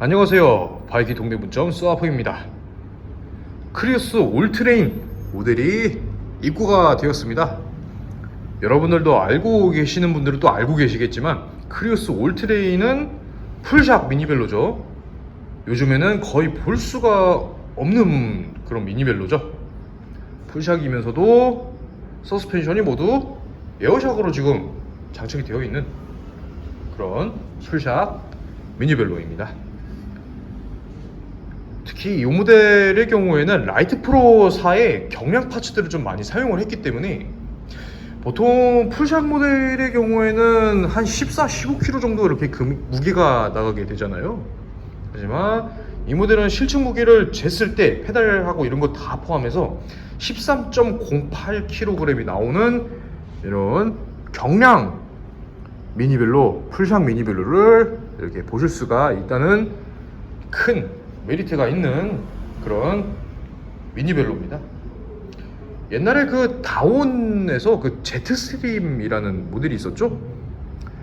안녕하세요. 바이키 동네 문점 수아포입니다. 크리우스 올트레인 모델이 입고가 되었습니다. 여러분들도 알고 계시는 분들은 또 알고 계시겠지만 크리우스 올트레인은 풀샵 미니벨로죠. 요즘에는 거의 볼 수가 없는 그런 미니벨로죠. 풀샥이면서도 서스펜션이 모두 에어샥으로 지금 장착이 되어 있는 그런 풀샥 미니벨로입니다. 특히 이 모델의 경우에는 라이트 프로사의 경량 파츠들을 좀 많이 사용을 했기 때문에 보통 풀샥 모델의 경우에는 한 14, 15kg 정도 이렇게 금- 무게가 나가게 되잖아요. 하지만 이 모델은 실측 무게를 쟀을 때 페달하고 이런 거 다 포함해서 13.08kg이 나오는 이런 경량 미니벨로 풀샥 미니벨로를 이렇게 보실 수가 있다는 큰 메리트가 있는 그런 미니벨로입니다. 옛날에 그 다온에서 그 제트스트림이라는 모델이 있었죠.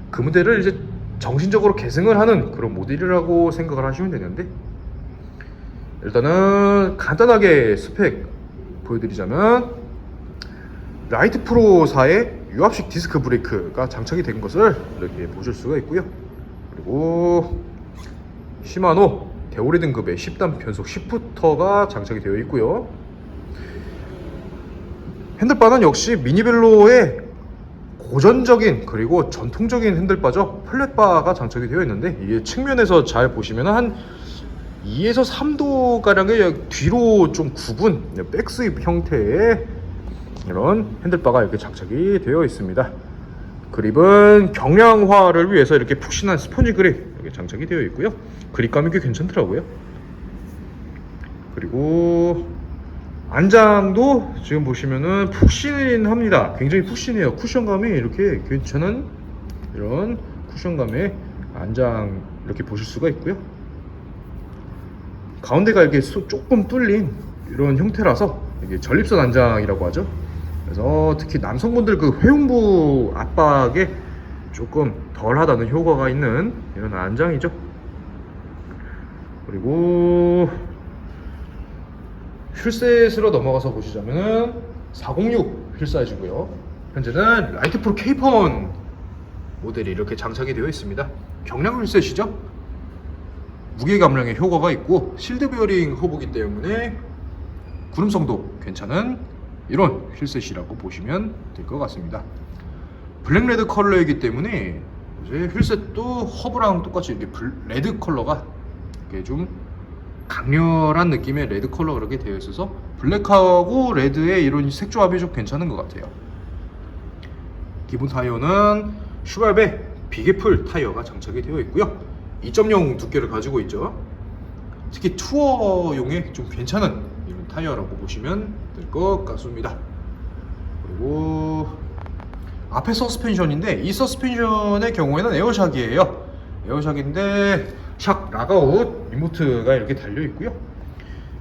그 모델을 이제 정신적으로 계승을 하는 그런 모델이라고 생각을 하시면 되는데 일단은 간단하게 스펙 보여드리자면 라이트 프로사의 유압식 디스크 브레이크가 장착이 된 것을 이렇게 보실 수가 있고요. 그리고 시마노 대오리 등급의 10단 변속 시프터가 장착이 되어 있고요. 핸들바는 역시 미니벨로의 고전적인 그리고 전통적인 핸들바죠. 플랫바가 장착이 되어 있는데 이게 측면에서 잘 보시면 한 2에서 3도 가량의 뒤로 좀 굽은 백스윕 형태의 이런 핸들바가 이렇게 장착이 되어 있습니다. 그립은 경량화를 위해서 이렇게 푹신한 스펀지 그립 이렇게 장착이 되어 있고요. 그립감이 꽤 괜찮더라고요. 그리고 안장도 지금 보시면은 푹신합니다. 굉장히 푹신해요. 쿠션감이 이렇게 괜찮은 이런 쿠션감의 안장 이렇게 보실 수가 있고요. 가운데가 이렇게 소- 조금 뚫린 이런 형태라서 이게 전립선 안장이라고 하죠. 그래서 특히 남성분들 그 회음부 압박에 조금 덜하다는 효과가 있는 이런 안장이죠. 그리고 휠셋으로 넘어가서 보시자면은 406 휠 사이즈고요. 현재는 라이트 프로 K-펀 모델이 이렇게 장착이 되어 있습니다. 경량 휠셋이죠. 무게 감량에 효과가 있고 실드 베어링 허브기 때문에 구름성도 괜찮은 이런 휠셋이라고 보시면 될 것 같습니다. 블랙 레드 컬러이기 때문에 이제 휠셋도 허브랑 똑같이 이렇게 블- 레드 컬러가 이렇게 좀 강렬한 느낌의 레드 컬러 그렇게 되어 있어서 블랙하고 레드의 이런 색 조합이 좀 괜찮은 것 같아요. 기본 타이어는 슈발베 비계풀 타이어가 장착이 되어 있고요. 2.0 두께를 가지고 있죠. 특히 투어용에 좀 괜찮은 이런 타이어라고 보시면 될 것 같습니다. 그리고 앞에 서스펜션인데 이 서스펜션의 경우에는 에어샥이에요. 에어샥인데 샥 락아웃 리모트가 이렇게 달려 있고요.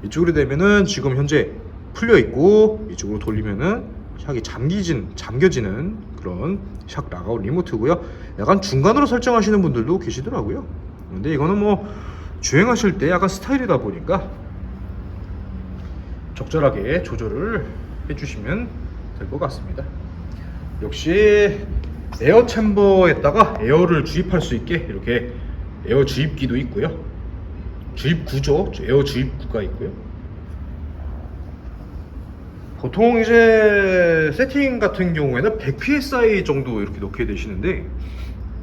이쪽으로 되면은 지금 현재 풀려 있고 이쪽으로 돌리면은 샥이 잠기진 잠겨지는 그런 샥 락아웃 리모트고요. 약간 중간으로 설정하시는 분들도 계시더라고요. 근데 이거는 뭐 주행하실 때 약간 스타일이다 보니까 적절하게 조절을 해주시면 될 것 같습니다. 역시 에어 챔버에다가 에어를 주입할 수 있게 이렇게 에어 주입기도 있고요. 주입구죠. 에어 주입구가 있고요. 보통 이제 세팅 같은 경우에는 100 psi 정도 이렇게 넣게 되시는데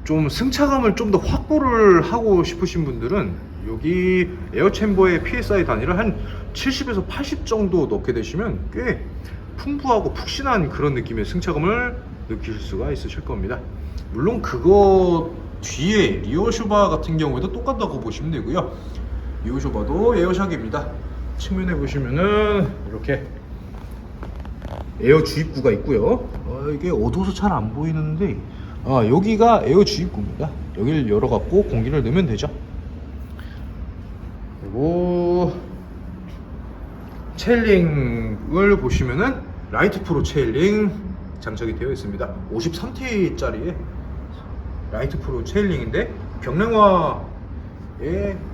좀 승차감을 좀 더 확보를 하고 싶으신 분들은 여기 에어 챔버의 psi 단위를 한 70에서 80 정도 넣게 되시면 꽤 풍부하고 푹신한 그런 느낌의 승차감을 느끼실 수가 있으실 겁니다. 물론 그거 뒤에 리어 슈바 같은 경우에도 똑같다고 보시면 되고요. 리어 슈바도 에어샥입니다. 측면에 보시면은 이렇게 에어 주입구가 있고요. 어, 이게 어두워서 잘 안 보이는데 아 여기가 에어 주입구입니다. 여기를 열어갖고 공기를 넣으면 되죠. 그리고 체일링을 보시면은 라이트 프로 체일링 장착이 되어 있습니다. 53T짜리의 라이트 프로 체일링인데 경량화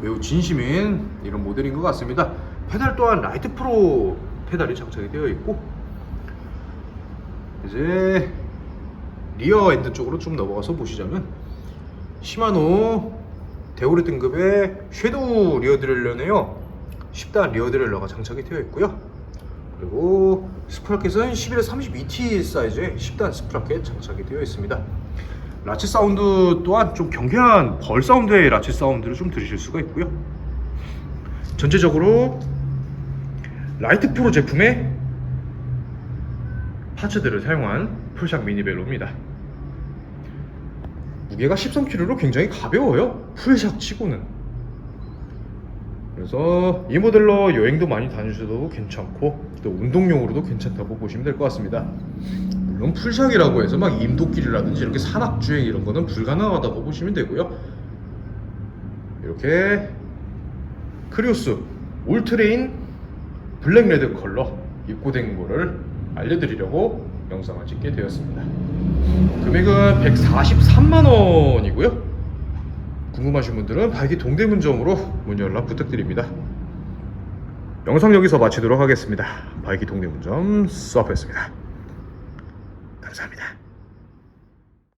매우 진심인 이런 모델인 것 같습니다. 페달 또한 라이트 프로 페달이 장착이 되어 있고 이제 리어 엔드 쪽으로 좀 넘어가서 보시자면 시마노 데오르 등급의 섀도우 리어 드릴러네요 10단 리어 드릴러가 장착이 되어 있고요 그리고 스프라켓은 11에 32T 사이즈의 10단 스프라켓 장착이 되어 있습니다 라치 사운드 또한 좀 경쾌한 벌 사운드의 라치 사운드를 좀 들으실 수가 있고요 전체적으로 라이트 프로 제품의 파츠들을 사용한 풀샥 미니벨로입니다. 무게가 13kg로 굉장히 가벼워요. 풀샥 치고는. 그래서 이 모델로 여행도 많이 다니셔도 괜찮고 또 운동용으로도 괜찮다고 보시면 될 것 같습니다. 물론 풀샥이라고 해서 막 임도길이라든지 이렇게 산악주행 이런 거는 불가능하다고 보시면 되고요. 이렇게 크리오스 올트레인 블랙레드 컬러 입고된 거를 알려드리려고 영상을 찍게 되었습니다. 금액은 143만 원이고요. 궁금하신 분들은 발기 동대문점으로 문 연락 부탁드립니다. 영상 여기서 마치도록 하겠습니다. 발기 동대문점 수업했습니다. 감사합니다.